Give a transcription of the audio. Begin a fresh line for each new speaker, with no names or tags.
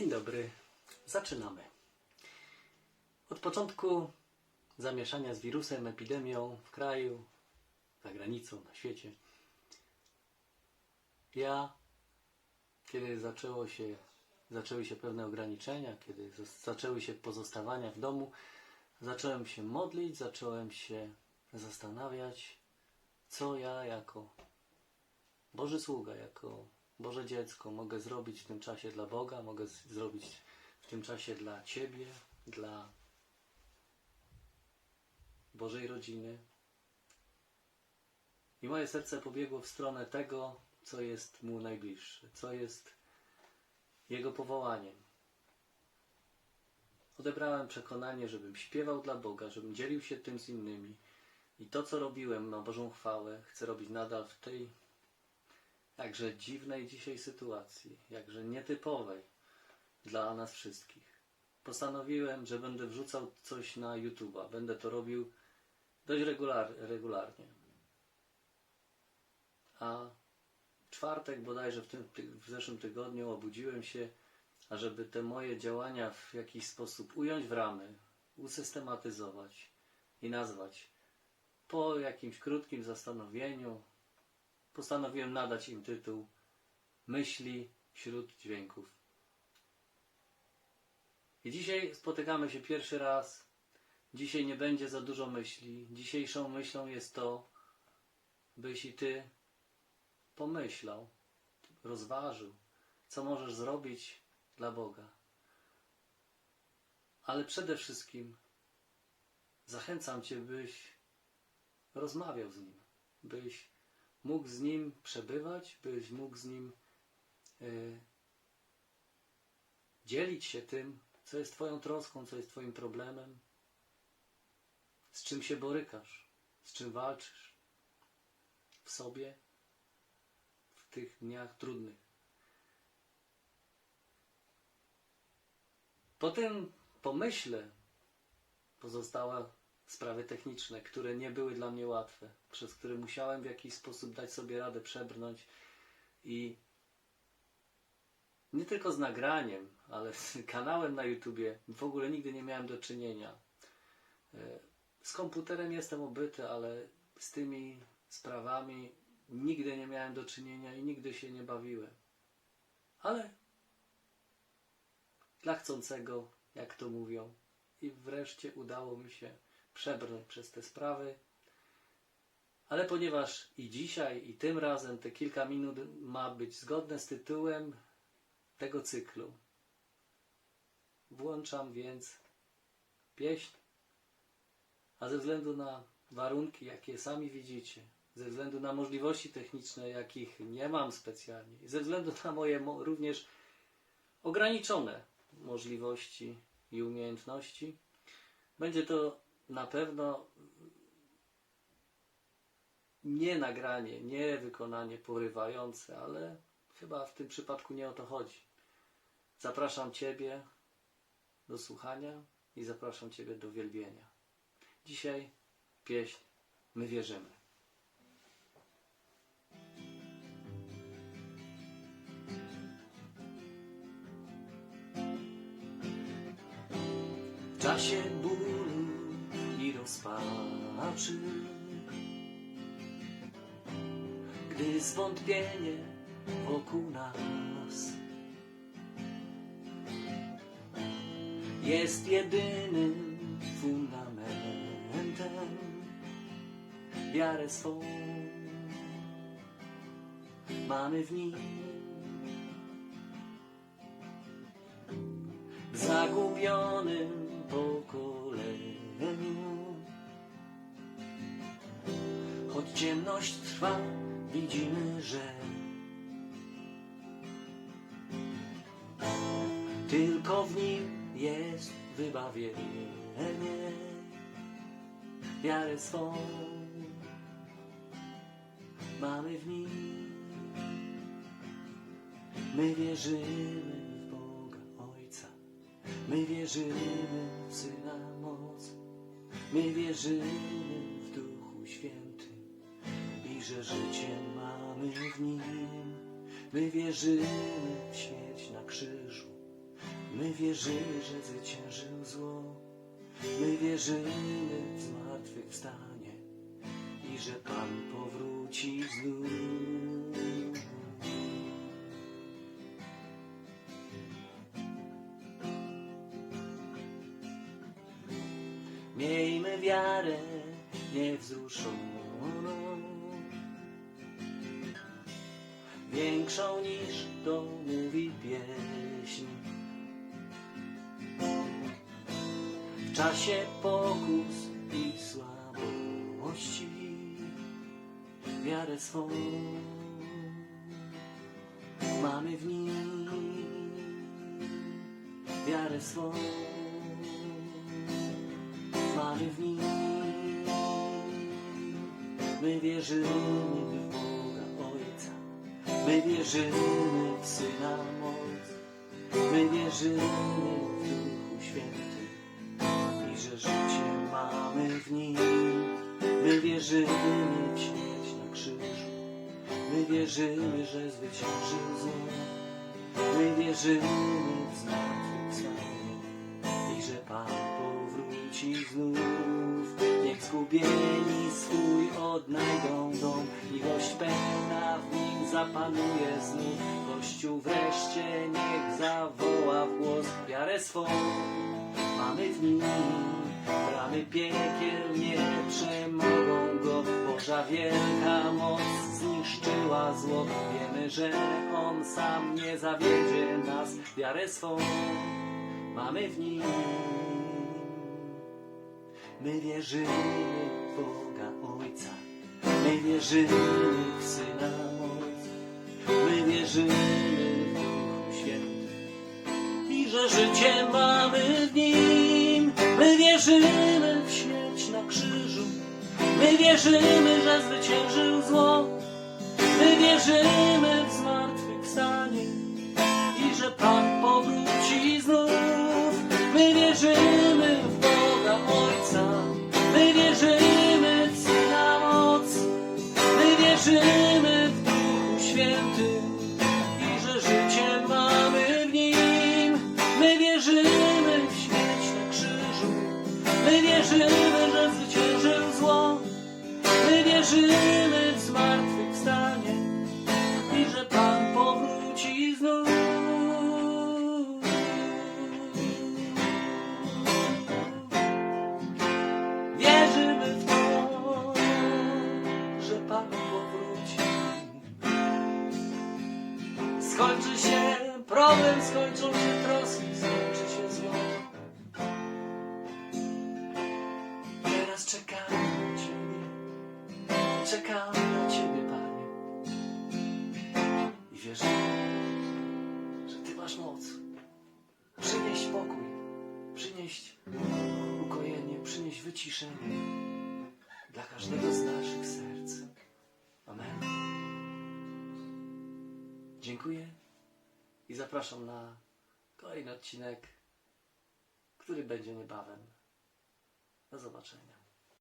Dzień dobry. Zaczynamy. Od początku zamieszania z wirusem, epidemią w kraju, za granicą, na świecie. Ja, kiedy zaczęło się, zaczęły się pewne ograniczenia, kiedy zaczęły się pozostawania w domu, zacząłem się modlić, zacząłem się zastanawiać, co ja jako Boży sługa, jako Boże dziecko mogę zrobić w tym czasie dla Boga, mogę zrobić w tym czasie dla Ciebie, dla Bożej rodziny. I moje serce pobiegło w stronę tego, co jest Mu najbliższe, co jest Jego powołaniem. Odebrałem przekonanie, żebym śpiewał dla Boga, żebym dzielił się tym z innymi. I to, co robiłem na Bożą chwałę, chcę robić nadal w tej jakże dziwnej dzisiaj sytuacji, jakże nietypowej dla nas wszystkich. Postanowiłem, że będę wrzucał coś na YouTube'a. Będę to robił dość regular, regularnie. A czwartek bodajże w, tym, ty- w zeszłym tygodniu obudziłem się, ażeby te moje działania w jakiś sposób ująć w ramy, usystematyzować i nazwać. Po jakimś krótkim zastanowieniu, postanowiłem nadać im tytuł Myśli wśród dźwięków. I dzisiaj spotykamy się pierwszy raz. Dzisiaj nie będzie za dużo myśli. Dzisiejszą myślą jest to, byś i ty pomyślał, rozważył, co możesz zrobić dla Boga. Ale przede wszystkim zachęcam Cię, byś rozmawiał z Nim, byś mógł z Nim przebywać, byś mógł z Nim y, dzielić się tym, co jest Twoją troską, co jest Twoim problemem, z czym się borykasz, z czym walczysz w sobie w tych dniach trudnych. Po tym pomyśle pozostałe sprawy techniczne, które nie były dla mnie łatwe, przez które musiałem w jakiś sposób dać sobie radę przebrnąć i nie tylko z nagraniem, ale z kanałem na YouTubie w ogóle nigdy nie miałem do czynienia. E, Z komputerem jestem obyty, ale z tymi sprawami nigdy nie miałem do czynienia i nigdy się nie bawiłem. Ale dla chcącego, jak to mówią, i wreszcie udało mi się przebrnąć przez te sprawy. Ale ponieważ i dzisiaj, i tym razem te kilka minut ma być zgodne z tytułem tego cyklu, włączam więc pieśń, a ze względu na warunki, jakie sami widzicie, ze względu na możliwości techniczne, jakich nie mam specjalnie, ze względu na moje mo- również ograniczone możliwości i umiejętności, będzie to na pewno nie nagranie, nie wykonanie porywające, ale chyba w tym przypadku nie o to chodzi. Zapraszam Ciebie do słuchania i zapraszam Ciebie do wielbienia. Dzisiaj pieśń My wierzymy. W czasie i rozpaczy Gdy zwątpienie wokół nas Jest jedynym fundamentem Wiarę swą Mamy w nim w zagubionym ciemność trwa, widzimy, że tylko w nim jest wybawienie. Wiarę swą mamy w nim. My wierzymy w Boga Ojca. My wierzymy w Syna moc. My wierzymy w Duchu Świętym i że życie mamy w Nim. My wierzymy w śmierć na krzyżu My wierzymy, że zwyciężył zło. My wierzymy w zmartwychwstanie i że Pan powróci znów. Miejmy wiarę niewzruszoną, większą niż to mówi pieśń. W czasie pokus i słabości wiarę swą mamy w nim. Wiarę swą mamy w nim. My wierzymy w Boga my wierzymy w Syna moc my wierzymy w Duchu Święty i że życie mamy w Nim. My wierzymy w śmierć na krzyżu. My wierzymy, że zwyciężył zło. My wierzymy w zmartwychwstanie i że Pan powróci znów. Zgubieni swój odnajdą dom. Miłość pełna w nim zapanuje znów. Kościół wreszcie niech zawoła w głos wiarę swą mamy w nim. Bramy piekiel nie przemogą go. Boża wielka moc zniszczyła zło. Wiemy, że On sam nie zawiedzie nas. Wiarę swą mamy w nim. My wierzymy w Boga Ojca. My wierzymy w Syna moc. My wierzymy w Duchu Święty i że życie mamy w nim. My wierzymy w śmierć na krzyżu. My wierzymy, że zwyciężył zło. My wierzymy w zmartwychwstanie i że Pan powróci znów. My wierzymy Ojca. My wierzymy w Syna moc. My wierzymy w Duchu Święty i że życie mamy w nim. My wierzymy w śmierć na krzyżu. My wierzymy, że zwyciężył zło. My wierzymy w zmartwychwstanie i że Pan powróci znów. Teraz czekamy na Ciebie, czekamy na Ciebie, Panie. I wierzymy, że Ty masz moc przynieść pokój, przynieść ukojenie, przynieść wyciszenie dla każdego z naszych serc. Amen. Dziękuję i zapraszam na kolejny odcinek, który będzie niebawem. Do zobaczenia.